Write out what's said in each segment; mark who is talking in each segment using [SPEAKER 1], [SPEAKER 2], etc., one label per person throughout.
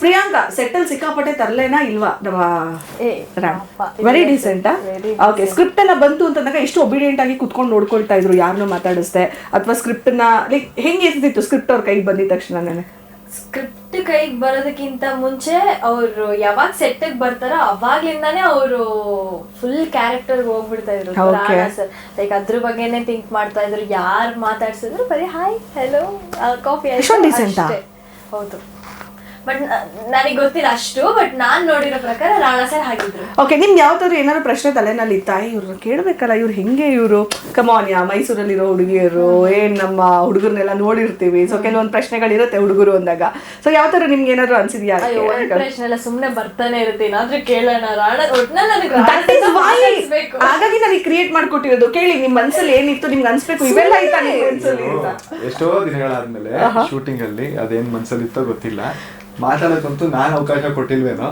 [SPEAKER 1] Priyanka settle ಸಿಕ್ಕಾಪಟ್ಟೆ ತರಲೇನಾ ಇಲ್ವಾ very ಡೀಸೆಂಟಾ okay script ಎಲ್ಲ ಬಂತು ಅಂತಂದಾಗ ಎಷ್ಟು ಒಬಿಡಿಯಂಟ್ ಆಗಿ ಕುತ್ಕೊಂಡು ನೋಡ್ಕೊಳ್ತಾ ಇದ್ರು ಯಾರನ್ನೂ ಮಾತಾಡಿಸ್ದೆ. ಅಥವಾ ಸ್ಕ್ರಿಪ್ಟ್ನ ಲೈಕ್ ಹೆಂಗೆ ಇರ್ತಿತ್ತು ಸ್ಕ್ರಿಪ್ಟ್ ಅವ್ರ ಕೈಗೆ ಬಂದಿದ ತಕ್ಷಣ
[SPEAKER 2] ಸ್ಕ್ರಿಪ್ಟ್ ಕೈಗೆ ಬರೋದಕ್ಕಿಂತ ಮುಂಚೆ ಅವರು ಯಾವಾಗ ಸೆಟ್ಟಿಗೆ ಬರ್ತಾರೋ ಅವಾಗ್ಲಿಂದಾನೇ ಅವರು ಫುಲ್ ಕ್ಯಾರೆಕ್ಟರ್ ಹೋಗ್ಬಿಡ್ತಾ ಇದ್ರು.
[SPEAKER 1] Okay.
[SPEAKER 2] ಸರ್ ಲೈಕ್ ಅದ್ರ ಬಗ್ಗೆನೇ ಥಿಂಕ್ ಮಾಡ್ತಾ ಇದ್ರು. ಯಾರು ಮಾತಾಡ್ಸಿದ್ರು ಬರೀ ಹಾಯ್ ಹೆಲೋ ಕಾಫಿ? ಹೌದು. ಬಟ್ ನನಗೆ ಗೊತ್ತಿಲ್ಲ ಅಷ್ಟು ಬಟ್ ನಾನ್ ನೋಡಿರೋ ಪ್ರಕಾರ ರಾಣಾ ಸರ್ ಹಾಗಿದ್ರು.
[SPEAKER 1] ಓಕೆ ನಿಮ್ಗೆ ಯಾವ್ದಾದ್ರು ಏನಾದ್ರು ಪ್ರಶ್ನೆ ತಲೆನಲ್ಲಿ ಇತ್ತಾ? ಇವ್ರನ್ನ ಕೇಳ್ಬೇಕಲ್ಲ ಇವ್ರು ಹೆಂಗೆ ಇವರು? ಕಮಾನ್ಯ ಮೈಸೂರಲ್ಲಿರೋ ಹುಡುಗಿಯರು ಏನ್ ನಮ್ಮ ಹುಡುಗರನ್ನೆಲ್ಲ ನೋಡಿರ್ತೀವಿ? ಸೊ ಕೆಲವೊಂದು ಪ್ರಶ್ನೆಗಳಿರುತ್ತೆ ಹುಡುಗರು ಅಂದಾಗ. ಸೊ ಯಾವ ತರ ನಿಮ್ಗೆ ಏನಾದ್ರು ಅನ್ಸಿದ್ಯಾ?
[SPEAKER 2] ಪ್ರಶ್ನೆ ಎಲ್ಲ ಸುಮ್ನೆ ಬರ್ತಾನೆ ಇರುತ್ತೆ. ಏನಾದ್ರೂ ಕೇಳೋಣ. ರಾಣಾ ಒಟ್ನಲ್ಲಿ ನನಗೆ.
[SPEAKER 1] ಹಾಗಾಗಿ ನನಗೆ ಕ್ರಿಯೇಟ್ ಮಾಡ್ಕೊಟ್ಟಿರೋದು. ಕೇಳಿ ನಿಮ್ ಮನ್ಸಲ್ಲಿ ಏನಿತ್ತು ನಿಮ್ಗೆ ಅನ್ಸ್ಬೇಕು. ಇವೆಲ್ಲ ಮನ್ಸಲ್ಲಿ ಅಂತ?
[SPEAKER 3] ಎಷ್ಟೋ ದಿನಗಳಾದ್ಮೇಲೆ ಶೂಟಿಂಗ್ ಅಲ್ಲಿ ಅದೇನ್ ಮನ್ಸಲ್ಲಿತ್ತೋ ಗೊತ್ತಿಲ್ಲ. ಮಾತಾಡಕ್ಕಂತೂ ನಾನ್ ಅವಕಾಶ ಕೊಟ್ಟಿಲ್ವೇನೋ?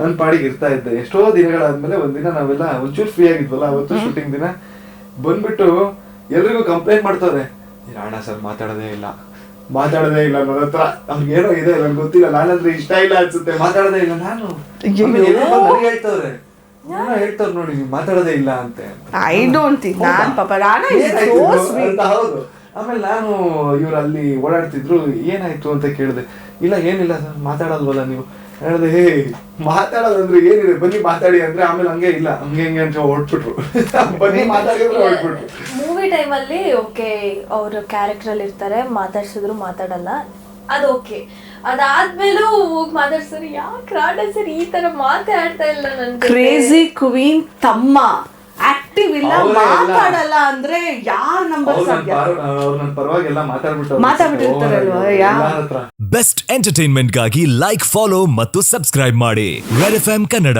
[SPEAKER 3] ನನ್ ಪಾಡಿಗೆ ಇರ್ತಾ ಇದ್ದೆ. ಎಷ್ಟೋ ದಿನಗಳಾದ್ಮೇಲೆ ಒಂದಿನ ನಾವೆಲ್ಲ ಒಂಚೂರು ಫ್ರೀ ಆಗಿದ್ವಲ್ಲ ಅವತ್ತು ಶೂಟಿಂಗ್ ದಿನ. ಬಂದ್ಬಿಟ್ಟು ಎಲ್ರಿಗೂ ಕಂಪ್ಲೇಂಟ್ ಮಾಡ್ತಾರೆ. ರಾಣ ಸರ್ ಮಾತಾಡೋದೇ ಇಲ್ಲ. ಮಾತಾಡೋದೇ ಇಲ್ಲ ನನ್ನ ಹತ್ರ. ಅವ್ರಿಗೇನೋ ಇದೆ ನಂಗೆ ಗೊತ್ತಿಲ್ಲ. ನಾನಂದ್ರೆ ಇಷ್ಟ ಇಲ್ಲ ಅನ್ಸುತ್ತೆ. ಮಾತಾಡೋದೇ ಇಲ್ಲ ನಾನು. ಹೇಳ್ತವ್ರೆ ನೋಡಿ ನೀವು ಮಾತಾಡೋದೇ ಇಲ್ಲ ಅಂತೆ
[SPEAKER 1] ಐ ಡೋಂಟ್ ಥಿಂಕ್ ನಾನ್ ಪಾಪ ರಾಣಾ
[SPEAKER 3] ಹೌದು. ಆಮೇಲೆ ನಾನು ಇವ್ರು ಅಲ್ಲಿ ಓಡಾಡ್ತಿದ್ರು ಏನಾಯ್ತು ಅಂತ ಕೇಳಿದೆ ಇಲ್ಲ ಏನಿಲ್ಲ ಸರ್ ಮಾತಾಡಲ್ವಲ್ಲ ನೀವು? ಹೇಳಿದೆ ಹೇ ಮಾತಾಡೋದಂದ್ರೆ ಏನಿದೆ? ಬನ್ನಿ ಮಾತಾಡಿ. ಅಂದ್ರೆ ಆಮೇಲೆ ಹಂಗೆ ಇಲ್ಲ ಹಂಗೆ ಹಂಗೆ ಅಂತ ಹೊರಟ್ಬಿಟ್ರು. ಬನ್ನಿ ಮಾತಾಡಿದ್ರು ಹೊರಟ್ಬಿಟ್ರು.
[SPEAKER 2] ಮೂವಿ ಟೈಮಲ್ಲಿ ಓಕೆ ಅವರು ಕ್ಯಾರೆಕ್ಟರ್ ಅಲ್ಲಿ ಇರ್ತಾರೆ ಮಾತಾಡ್ಸಿದ್ರು ಮಾತಾಡಲ್ಲ. ಅದು ಓಕೆ ಅದಾದ್ಮೇಲೂ ಹೋಗಿ ಮಾತಾಡ್ಸಿದ್ರು ಯಾಕೆ ರಾಡ ಸರ್ ಈ ತರ ಮಾತಾಡ್ತಾ ಇಲ್ಲ ನನ್
[SPEAKER 1] ಕ್ರೇಜಿ ಕ್ವೀನ್ ತಮ್ಮ. ಆಕ್ಟಿವ್ ಇಲ್ಲ ಮಾತಾಡಲ್ಲ ಅಂದ್ರೆ ಯಾರ್ ನಂಬರ್
[SPEAKER 3] ಮಾತಾಡ್ಬಿಟ್ಟು
[SPEAKER 1] ಮಾತಾಡ್ಬಿಟ್ಟಿರ್ತಾರಲ್ವಾ,
[SPEAKER 4] ಬೆಸ್ಟ್ ಎಂಟರ್ಟೈನ್ಮೆಂಟ್ಗಾಗಿ ಲೈಕ್ ಫಾಲೋ ಮತ್ತು ಸಬ್ಸ್ಕ್ರೈಬ್ ಮಾಡಿ. Red F Kannada